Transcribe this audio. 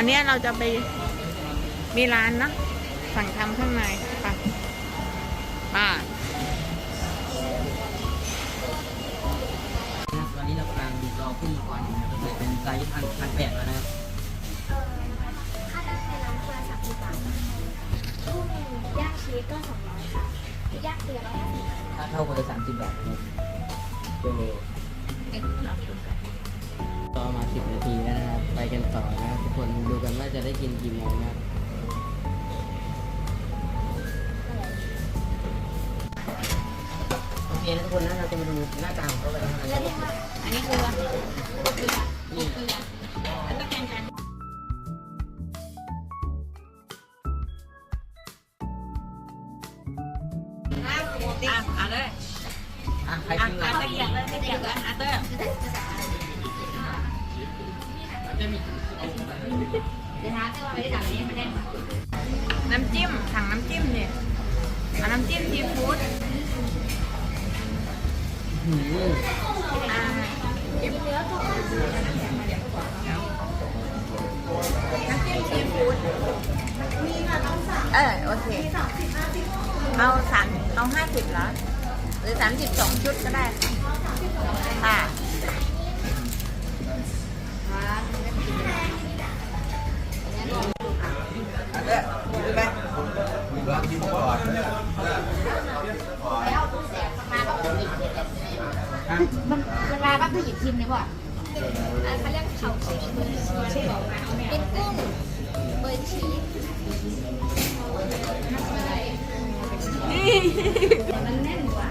อันเนี้ยเราจะไปมีร้านนะสั่งทำข้างในไปป้านะครับตอนนี้เรากำลังรอพี่ก่อนนะครับเลยเป็นไซส์พันพันแปดแล้วนะครับค่าตั้งใจร้านคนละสามสิบบาทกุ้งย่างชีสก็สองร้อยค่ะย่างเกลือร้อยห้าสิบถ้าเท่าคนละสามสิบบาทนะครับ ต่อนะครับทุกคนดูกันว่าจะได้กินกี่โมงนะครับโอเคนะทุกคนนะเราจะมาดูหน้าตาของเขาไปนะครับอันนี้คือนี่แล้วก็แกงกันอะอะเลยอะใครอะกินก่อะอนตะเกียบเลยตะเกียบเลยอะเตอร์เดี๋ยวนะแต่ว่าไม่ น้ำจิ้มสั่งน้ำจิ้มเอาน้ำจิ้มซีฟู้ดอ่าน้ำจิ้มซีฟู้ดเออโอเค เอาสามเอาห้าสิบเหรอหรือสามสิบสองชุดก็ได้ค่ะ มันเวลาบ้านผู้หญิงชิมเนี่ยบ่อันเขาเรียกเขาชีสเป็นกุ้งเบอร์ชีสมันแน่นกว่า